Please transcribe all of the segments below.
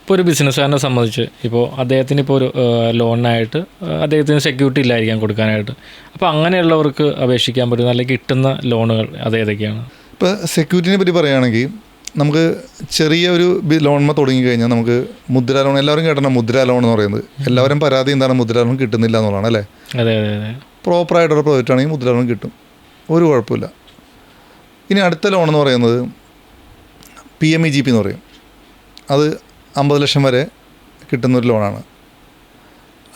ഇപ്പോൾ ഒരു ബിസിനസ്സുകാരനെ സംബന്ധിച്ച് ഇപ്പോൾ അദ്ദേഹത്തിന് ഇപ്പോൾ ഒരു ലോണിനായിട്ട് അദ്ദേഹത്തിന് സെക്യൂരിറ്റി ഇല്ലായിരിക്കാം കൊടുക്കാനായിട്ട്. അപ്പോൾ അങ്ങനെയുള്ളവർക്ക് അപേക്ഷിക്കാൻ പറ്റുന്ന അല്ലെങ്കിൽ കിട്ടുന്ന ലോണുകൾ അത് ഏതൊക്കെയാണ്? ഇപ്പോൾ സെക്യൂരിറ്റിനെ പറ്റി പറയുകയാണെങ്കിൽ നമുക്ക് ചെറിയ ഒരു ലോൺമ തുടങ്ങി കഴിഞ്ഞാൽ നമുക്ക് മുദ്ര ലോൺ എല്ലാവരും കേട്ടണം മുദ്ര ലോൺ എന്ന് പറയുന്നത്? എല്ലാവരും പരാതി എന്താണ് മുദ്ര ലോൺ കിട്ടുന്നില്ല എന്നുള്ളതാണ് അല്ലേ? അതെ അതെ അതെ. പ്രോപ്പറായിട്ടൊരു പ്രോജക്റ്റ് ആണെങ്കിൽ മുദ്ര ലോൺ കിട്ടും. ഒരു കുഴപ്പമില്ല. ഇനി അടുത്ത ലോൺ എന്ന് പറയുന്നത് P M E G P എന്ന് പറയും. അത് അമ്പത് ലക്ഷം വരെ കിട്ടുന്നൊരു ലോണാണ്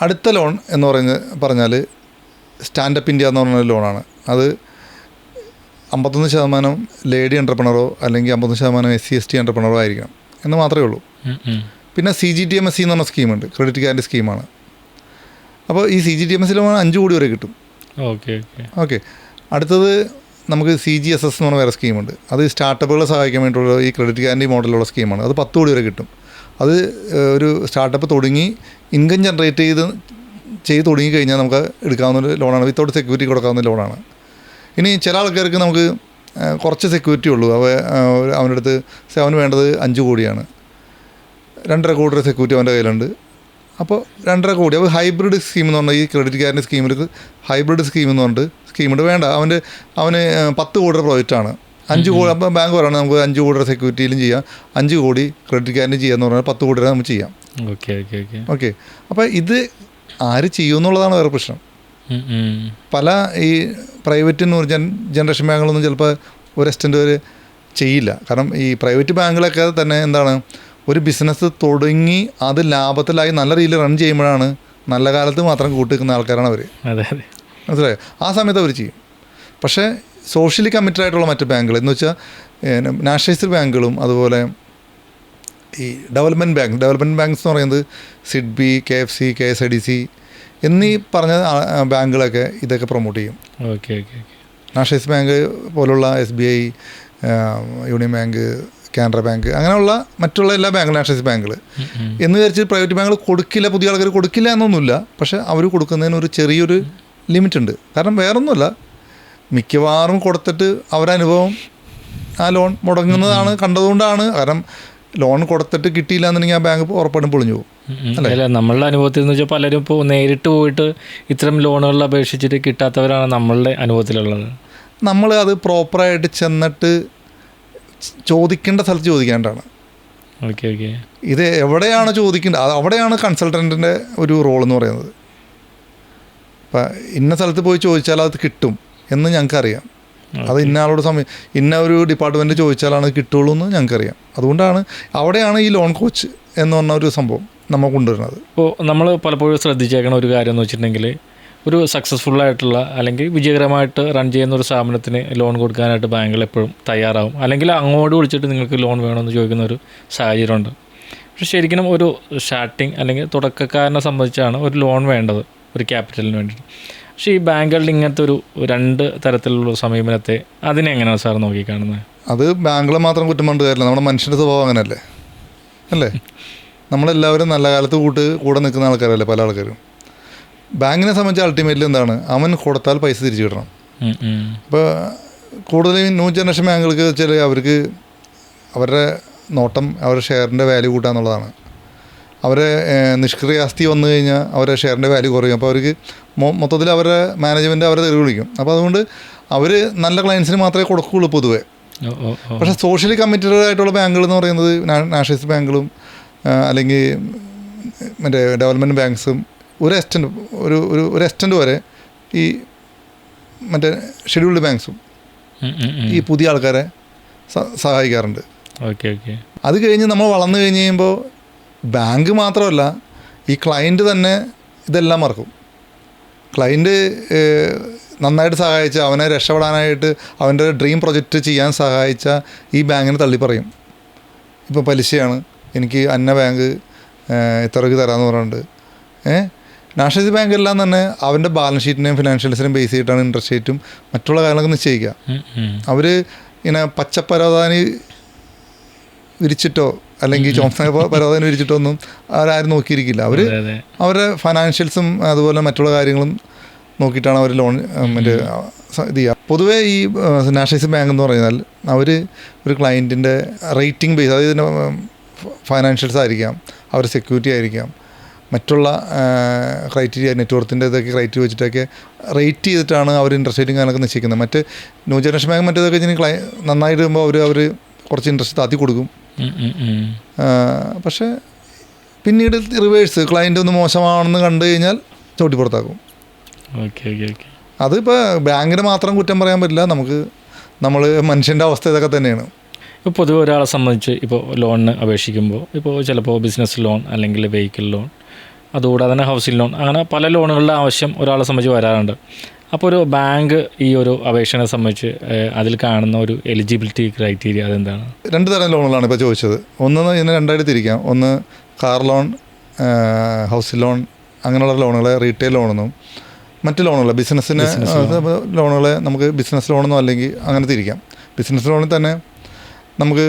അടുത്ത ലോൺ എന്ന് പറഞ്ഞ് പറഞ്ഞാൽ സ്റ്റാൻഡപ്പ് ഇന്ത്യ എന്ന് പറഞ്ഞ ലോണാണ് അത് അമ്പത്തൊന്ന് ശതമാനം ലേഡി എന്റർപ്രണറോ അല്ലെങ്കിൽ അമ്പത്തൊന്ന് ശതമാനം എസ് സി എസ് ടി എന്റർപ്രണറോ ആയിരിക്കണം എന്ന് മാത്രമേ ഉള്ളൂ. പിന്നെ C G T M S C എന്ന് പറഞ്ഞ സ്കീമുണ്ട് ക്രെഡിറ്റ് കാർഡ് സ്കീമാണ് അപ്പോൾ ഈ C G T M S loan അഞ്ച് കോടി വരെ കിട്ടും. Okay okay. ഓക്കെ. അടുത്തത് നമുക്ക് സി ജി എസ് എസ് എന്ന് പറഞ്ഞ വേറെ സ്കീമുണ്ട് അത് സ്റ്റാർട്ടപ്പുകളെ സഹായിക്കാൻ വേണ്ടിയിട്ടുള്ള ഈ ക്രെഡിറ്റ് ഗ്യാരണ്ടി മോഡലുള്ള സ്കീമാണ് അത് പത്ത് കോടി വരെ കിട്ടും. അത് ഒരു സ്റ്റാർട്ടപ്പ് തുടങ്ങി ഇൻകം ജനറേറ്റ് ചെയ്ത് ചെയ്ത് തുടങ്ങി കഴിഞ്ഞാൽ നമുക്ക് എടുക്കാവുന്ന ഒരു ലോണാണ് വിത്തൗട്ട് സെക്യൂരിറ്റി കൊടുക്കാവുന്ന ലോണാണ് ഇനി ചില ആൾക്കാർക്ക് നമുക്ക് കുറച്ച് സെക്യൂരിറ്റി ഉള്ളൂ. അവ അവന്റെ അടുത്ത് സെവൻ വേണ്ടത് അഞ്ച് കോടിയാണ്. രണ്ടര കോടി സെക്യൂരിറ്റി അവന്റെ കയ്യിലുണ്ട്. അപ്പോൾ രണ്ടര കോടി. അപ്പോൾ ഹൈബ്രിഡ് സ്കീം എന്ന് പറഞ്ഞാൽ ഈ ക്രെഡിറ്റ് കാർഡിന്റെ സ്കീമിൽ ഹൈബ്രിഡ് സ്കീം എന്ന് പറഞ്ഞിട്ട് സ്കീമുണ്ട് വേണ്ട. അവന്റെ അവന് പത്ത് കോടിയുടെ പ്രോജക്റ്റാണ് അഞ്ച് കോടി അപ്പോൾ ബാങ്ക് പറയണം നമുക്ക് അഞ്ച് കോടിയുടെ സെക്യൂരിറ്റിയിലും ചെയ്യാം. അഞ്ച് കോടി ക്രെഡിറ്റ് കാർഡിന് ചെയ്യാന്ന് പറഞ്ഞാൽ പത്ത് കോടി വരെ നമുക്ക് ചെയ്യാം. Okay okay okay. ഓക്കെ. അപ്പോൾ ഇത് ആര് ചെയ്യുമെന്നുള്ളതാണ് വേറെ പ്രശ്നം. പല ഈ പ്രൈവറ്റ് എന്ന് പറഞ്ഞാൽ ജനറേഷൻ ബാങ്കുകളൊന്നും ചിലപ്പോൾ ഒരു എക്സ്റ്റന്റ് വരെ ചെയ്യില്ല. കാരണം ഈ പ്രൈവറ്റ് ബാങ്കുകളൊക്കെ തന്നെ എന്താണ് ഒരു ബിസിനസ് തുടങ്ങി അത് ലാഭത്തിലായി നല്ല രീതിയിൽ റൺ ചെയ്യുമ്പോഴാണ് നല്ല കാലത്ത് മാത്രം കൂട്ടി കൂട്ടിക്കുന്ന ആൾക്കാരാണ് അവർ അതെ അതെ. മനസ്സിലായോ? ആ സമയത്ത് അവർ ചെയ്യും. പക്ഷേ സോഷ്യലി കമ്മിറ്റഡ് ആയിട്ടുള്ള മറ്റ് ബാങ്കുകൾ എന്ന് വെച്ചാൽ നാഷണലൈസ്ഡ് ബാങ്കുകളും അതുപോലെ ഈ ഡെവലപ്മെന്റ് ബാങ്ക് ഡെവലപ്മെന്റ് ബാങ്ക്സ് എന്ന് പറയുന്നത് SIDBI K F C K S I D C എന്നീ പറഞ്ഞ ബാങ്കുകളൊക്കെ ഇതൊക്കെ പ്രൊമോട്ട് ചെയ്യും. Okay okay okay. Nationalise bank പോലുള്ള S B I union bank Canara bank അങ്ങനെയുള്ള മറ്റുള്ള എല്ലാ ബാങ്കുകളും നാഷണലൈസ് ബാങ്കുകൾ. എന്ന് വിചാരിച്ച് പ്രൈവറ്റ് ബാങ്കുകൾ കൊടുക്കില്ല പുതിയ ആൾക്കാർ കൊടുക്കില്ല എന്നൊന്നുമില്ല. പക്ഷേ അവർ കൊടുക്കുന്നതിന് ഒരു ചെറിയൊരു ലിമിറ്റ് ഉണ്ട് കാരണം വേറൊന്നുമല്ല. മിക്കവാറും കൊടുത്തിട്ട് അവരനുഭവം ആ ലോൺ മുടങ്ങുന്നതാണ് കണ്ടതുകൊണ്ടാണ്. കാരണം ലോൺ കൊടുത്തിട്ട് കിട്ടിയില്ല എന്നുണ്ടെങ്കിൽ ആ ബാങ്ക് ഉറപ്പായിട്ടും പൊളിഞ്ഞു പോകും. അല്ല? നമ്മളുടെ അനുഭവത്തിൽ എന്ന് വെച്ചാൽ പലരും ഇപ്പോൾ നേരിട്ട് പോയിട്ട് ഇത്തരം ലോണുകളിൽ അപേക്ഷിച്ചിട്ട് കിട്ടാത്തവരാണ് നമ്മളുടെ അനുഭവത്തിലുള്ളത്. നമ്മൾ അത് പ്രോപ്പറായിട്ട് ചെന്നിട്ട് ചോദിക്കേണ്ട സ്ഥലത്ത് ചോദിക്കേണ്ടതാണ് ഓക്കെ ഓക്കെ. ഇത് എവിടെയാണ് ചോദിക്കേണ്ടത് അവിടെയാണ് കൺസൾട്ടന്റിന്റെ ഒരു റോൾ എന്ന് പറയുന്നത്. ഇപ്പം ഇന്ന സ്ഥലത്ത് പോയി ചോദിച്ചാൽ അത് കിട്ടും എന്ന് ഞങ്ങൾക്കറിയാം. അത് ഇന്ന ആളോട് സമയം ഇന്ന ഒരു ഡിപ്പാർട്ട്മെന്റ് ചോദിച്ചാലാണ് കിട്ടുള്ളൂ എന്ന് ഞങ്ങൾക്കറിയാം. അതുകൊണ്ടാണ് അവിടെയാണ് ഈ ലോൺ കോച്ച് എന്ന് പറഞ്ഞ ഒരു സംഭവം നമ്മൾ കൊണ്ടുവരുന്നത്. ഇപ്പോൾ നമ്മൾ പലപ്പോഴും ശ്രദ്ധിച്ചേക്കണ ഒരു കാര്യം എന്ന് വെച്ചിട്ടുണ്ടെങ്കിൽ ഒരു സക്സസ്ഫുൾ ആയിട്ടുള്ള അല്ലെങ്കിൽ വിജയകരമായിട്ട് റൺ ചെയ്യുന്ന ഒരു സ്ഥാപനത്തിന് ലോൺ കൊടുക്കാനായിട്ട് ബാങ്കുകൾ എപ്പോഴും തയ്യാറാവും. അല്ലെങ്കിൽ അങ്ങോട്ട് വിളിച്ചിട്ട് നിങ്ങൾക്ക് ലോൺ വേണമെന്ന് ചോദിക്കുന്ന ഒരു സാഹചര്യമുണ്ട്. പക്ഷെ ശരിക്കും ഒരു സ്റ്റാർട്ടിങ് അല്ലെങ്കിൽ തുടക്കക്കാരനെ സംബന്ധിച്ചാണ് ഒരു ലോൺ വേണ്ടത് ഒരു ക്യാപിറ്റലിന് വേണ്ടിയിട്ട്. പക്ഷേ ഈ ബാങ്കുകളുടെ ഇങ്ങനത്തെ ഒരു രണ്ട് തരത്തിലുള്ള സമീപനത്തെ അതിനെങ്ങനെയാണ് സാർ നോക്കിക്കാണുന്നത്? അത് ബാങ്കുകൾ മാത്രം കുറ്റം കൊണ്ട് കാര്യമില്ല. നമ്മുടെ മനുഷ്യന്റെ സ്വഭാവം അങ്ങനെയല്ലേ? അല്ലേ? നമ്മളെല്ലാവരും നല്ല കാലത്ത് കൂട്ട് കൂടെ നിൽക്കുന്ന ആൾക്കാരല്ലേ പല ആൾക്കാരും? ബാങ്കിനെ സംബന്ധിച്ച് അൾട്ടിമേറ്റ്ലി എന്താണ്? അവൻ കൊടുത്താൽ പൈസ തിരിച്ചു കിട്ടണം. ഇപ്പോൾ കൂടുതലും ന്യൂ ജനറേഷൻ ബാങ്കുകൾക്ക് വെച്ചാൽ അവർക്ക് അവരുടെ നോട്ടം അവരുടെ ഷെയറിന്റെ വാല്യൂ കൂട്ടുക എന്നുള്ളതാണ്. അവരെ നിഷ്ക്രിയ ആസ്തി വന്നു കഴിഞ്ഞാൽ അവരുടെ ഷെയറിന്റെ വാല്യൂ കുറയും. അപ്പോൾ അവർക്ക് മൊത്തത്തിൽ അവരുടെ മാനേജ്മെന്റ് അവരെ തെറി വിളിക്കും. അപ്പോൾ അതുകൊണ്ട് അവർ നല്ല ക്ലയൻസിന് മാത്രമേ കൊടുക്കുകയുള്ളൂ പൊതുവേ. പക്ഷേ സോഷ്യലി കമ്മിറ്റഡ് ആയിട്ടുള്ള ബാങ്കുകൾ എന്ന് പറയുന്നത് നാഷണലിസ്റ്റ് ബാങ്കുകളും അല്ലെങ്കിൽ മറ്റേ ഡെവലപ്മെന്റ് ബാങ്ക്സും ഒരു എക്സ്റ്റന്റ് ഒരു ഒരു ഒരു എക്സ്റ്റന്റ് വരെ ഈ മറ്റേ ഷെഡ്യൂൾഡ് ബാങ്ക്സും. ഈ പുതിയ ആൾക്കാരെ സ- സഹായിക്കാറുണ്ട്. Okay okay. അത് കഴിഞ്ഞ് നമ്മൾ വളർന്നു കഴിഞ്ഞ് കഴിയുമ്പോൾ ബാങ്ക് മാത്രമല്ല ഈ ക്ലയന്റ് തന്നെ ഇതെല്ലാം മറക്കും. ക്ലയന്റ് നന്നായിട്ട് സഹായിച്ച അവനെ രക്ഷപ്പെടാനായിട്ട് അവന്റെ ഡ്രീം പ്രൊജക്റ്റ് ചെയ്യാൻ സഹായിച്ച ഈ ബാങ്കിനെ തള്ളിപ്പറയും ഇപ്പോൾ പലിശയാണ് എനിക്ക് അന്ന ബാങ്ക് ഇത്രയ്ക്ക് തരാമെന്ന് പറഞ്ഞിട്ടുണ്ട്. ഏ? നാഷണലൈസ് ബാങ്ക് എല്ലാം തന്നെ അവന്റെ ബാലൻസ് ഷീറ്റിനെയും ഫിനാൻഷ്യൽസിനെയും ബേസ് ചെയ്തിട്ടാണ് ഇൻട്രസ്റ്റ് റേറ്റും മറ്റുള്ള കാര്യങ്ങളൊക്കെ നിശ്ചയിക്കുക. അവർ ഇങ്ങനെ പച്ചപ്പരോധാനി വിരിച്ചിട്ടോ അല്ലെങ്കിൽ ചോംസന പരോധാനി വിരിച്ചിട്ടോ ഒന്നും അവരാരും നോക്കിയിരിക്കില്ല. അവർ അവരുടെ ഫൈനാൻഷ്യൽസും അതുപോലെ മറ്റുള്ള കാര്യങ്ങളും നോക്കിയിട്ടാണ് അവർ ലോൺ മറ്റേ ഇത് ചെയ്യുക. പൊതുവേ ഈ നാഷണലൈസ് ബാങ്ക് എന്ന് പറഞ്ഞാൽ അവർ ഒരു ക്ലയന്റിന്റെ റേറ്റിംഗ് ബേസ് അതായത് ഫൈനാൻഷ്യൽസ് ആയിരിക്കാം. അവരുടെ സെക്യൂരിറ്റി ആയിരിക്കാം. മറ്റുള്ള ക്രൈറ്റീരിയ നെറ്റ്വർത്തിന്റെ ഇതൊക്കെ ക്രൈറ്റീരിയ വെച്ചിട്ടൊക്കെ റേറ്റ് ചെയ്തിട്ടാണ് അവർ ഇൻട്രസ്റ്റ് റേറ്റും കാര്യങ്ങളൊക്കെ നിശ്ചയിക്കുന്നത്. മറ്റ് ന്യൂ ജനറേഷൻ ബാങ്ക് മറ്റേതൊക്കെ ഇനി ക്ലൈ നന്നായിട്ട് വരുമ്പോൾ അവർ അവർ കുറച്ച് ഇൻട്രസ്റ്റ് താത്തി കൊടുക്കും. പക്ഷേ പിന്നീട് റിവേഴ്സ് ക്ലയന്റ് ഒന്ന് മോശമാണെന്ന് കണ്ടു കഴിഞ്ഞാൽ ചവിട്ടി പുറത്താക്കും. ഓക്കെ ഓക്കെ ഓക്കെ അതിപ്പോൾ ബാങ്കിന് മാത്രം കുറ്റം പറയാൻ പറ്റില്ല. നമുക്ക് നമ്മൾ മനുഷ്യന്റെ അവസ്ഥ ഇതൊക്കെ തന്നെയാണ്. ഇപ്പോൾ പൊതുവെ ഒരാളെ സംബന്ധിച്ച് ഇപ്പോൾ ലോണിന് അപേക്ഷിക്കുമ്പോൾ ഇപ്പോൾ ചിലപ്പോൾ ബിസിനസ് ലോൺ അല്ലെങ്കിൽ വെഹിക്കിൾ ലോൺ അതുകൂടാതെ തന്നെ ഹൗസിംഗ് ലോൺ അങ്ങനെ പല ലോണുകളുടെ ആവശ്യം ഒരാളെ സംബന്ധിച്ച് വരാറുണ്ട്. അപ്പോൾ ഒരു ബാങ്ക് ഈ ഒരു അപേക്ഷനെ സംബന്ധിച്ച് അതിൽ കാണുന്ന ഒരു എലിജിബിലിറ്റി ക്രൈറ്റീരിയ അതെന്താണ്? രണ്ട് തരം ലോണുകളാണ് ഇപ്പോൾ ചോദിച്ചത്. ഒന്ന് ഇതിനെ രണ്ടായിട്ട് തിരിക്കാം. ഒന്ന് കാർ ലോൺ ഹൗസ് ലോൺ അങ്ങനെയുള്ള ലോണുകളെ റീറ്റെയിൽ ലോണെന്നും മറ്റ് ലോണുകൾ ബിസിനസ്സിന് ലോണുകൾ ലോണുകളെ നമുക്ക് ബിസിനസ് ലോണെന്നോ അല്ലെങ്കിൽ അങ്ങനെ തിരിക്കാം. ബിസിനസ് ലോണിൽ തന്നെ നമുക്ക്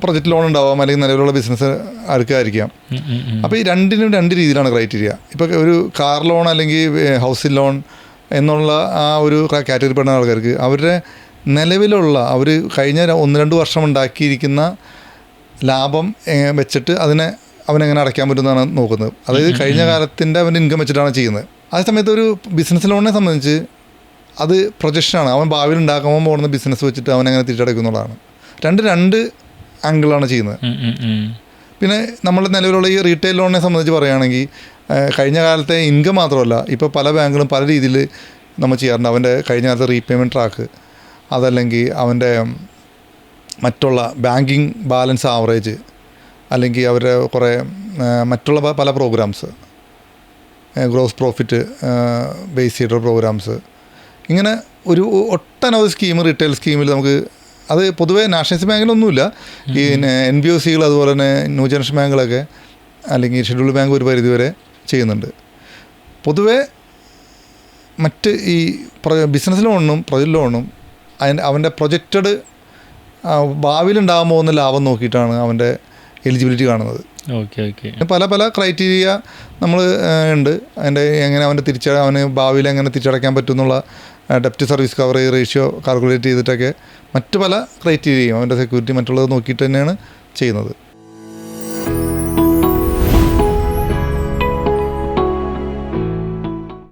പ്രൊജക്റ്റ് ലോൺ ഉണ്ടാവാം അല്ലെങ്കിൽ നിലവിലുള്ള ബിസിനസ് ഉം. അപ്പോൾ ഈ രണ്ടിനും രണ്ട് രീതിയിലാണ് ക്രൈറ്റീരിയ ഇപ്പോൾ ഒരു കാർ ലോൺ അല്ലെങ്കിൽ ഹൗസിംഗ് ലോൺ എന്നുള്ള ആ ഒരു കാറ്റഗറി പെടുന്ന ആൾക്കാർക്ക് അവരുടെ നിലവിലുള്ള അവർ കഴിഞ്ഞ ഒന്ന് രണ്ട് വർഷം ഉണ്ടാക്കിയിരിക്കുന്ന ലാഭം വെച്ചിട്ട് അതിനെ അവനെങ്ങനെ അടയ്ക്കാൻ പറ്റുമെന്നാണ് നോക്കുന്നത്. അതായത് കഴിഞ്ഞ കാലത്തിന്റെ അവന്റെ ഇൻകം വെച്ചിട്ടാണ് ചെയ്യുന്നത്. അതേ സമയത്ത് ഒരു ബിസിനസ് ലോണിനെ സംബന്ധിച്ച് അത് പ്രൊജക്ഷനാണ് അവൻ ഭാവിയിൽ ഉണ്ടാക്കുമ്പോൾ പോകുന്ന ബിസിനസ് വെച്ചിട്ട് അവനെങ്ങനെ തിരിച്ചടയ്ക്കുന്നുള്ളതാണ് രണ്ട് രണ്ട് ആംഗിളാണ് ചെയ്യുന്നത്. പിന്നെ നമ്മൾ നിലവിലുള്ള ഈ റീറ്റെയിൽ ലോണിനെ സംബന്ധിച്ച് പറയുകയാണെങ്കിൽ കഴിഞ്ഞ കാലത്തെ ഇൻകം മാത്രമല്ല ഇപ്പോൾ പല ബാങ്കുകളും പല രീതിയിൽ നമ്മൾ ചെയ്യാറുണ്ട്. അവന്റെ കഴിഞ്ഞ കാലത്തെ റീപേയ്മെന്റ് ട്രാക്ക് അതല്ലെങ്കിൽ അവന്റെ മറ്റുള്ള ബാങ്കിങ് ബാലൻസ് ആവറേജ് അല്ലെങ്കിൽ അവരുടെ കുറേ മറ്റുള്ള പല പ്രോഗ്രാംസ് ഗ്രോസ് പ്രോഫിറ്റ് ബേസ് ചെയ്തിട്ടുള്ള പ്രോഗ്രാംസ് ഇങ്ങനെ ഒരു ഒട്ടനവധി സ്കീം റീറ്റെയിൽ സ്കീമിൽ നമുക്ക് അത് പൊതുവേ നാഷണലിസ്റ്റ് ബാങ്കിലൊന്നുമില്ല. ഈ എൻ ബി ഒ സികൾ അതുപോലെ തന്നെ ന്യൂ ജനറേഷൻ ബാങ്കുകളൊക്കെ അല്ലെങ്കിൽ ഷെഡ്യൂൾഡ് ബാങ്ക് ഒരു പരിധിവരെ ചെയ്യുന്നുണ്ട്. പൊതുവേ മറ്റ് ഈ ബിസിനസ് ലോണിനും പ്രൊജക്ട് ലോണിനും അതിന്റെ അവന്റെ പ്രൊജക്റ്റഡ് ഭാവിയിലുണ്ടാകാൻ പോകുന്ന ലാഭം നോക്കിയിട്ടാണ് അവന്റെ എലിജിബിലിറ്റി കാണുന്നത്. Okay okay. പല പല ക്രൈറ്റീരിയ നമ്മൾ ഉണ്ട്. അതിന്റെ എങ്ങനെ അവന്റെ തിരിച്ച അവന് ഭാവിയിൽ എങ്ങനെ തിരിച്ചടയ്ക്കാൻ പറ്റും എന്നുള്ള ഡെപ്റ്റ് സർവീസ് കവറേജ് റേഷ്യോ കാൽക്കുലേറ്റ് ചെയ്തിട്ടൊക്കെ മറ്റു പല ക്രൈറ്റീരിയയും അവന്റെ സെക്യൂരിറ്റി മറ്റുള്ളത് നോക്കിയിട്ട് തന്നെയാണ് ചെയ്യുന്നത്.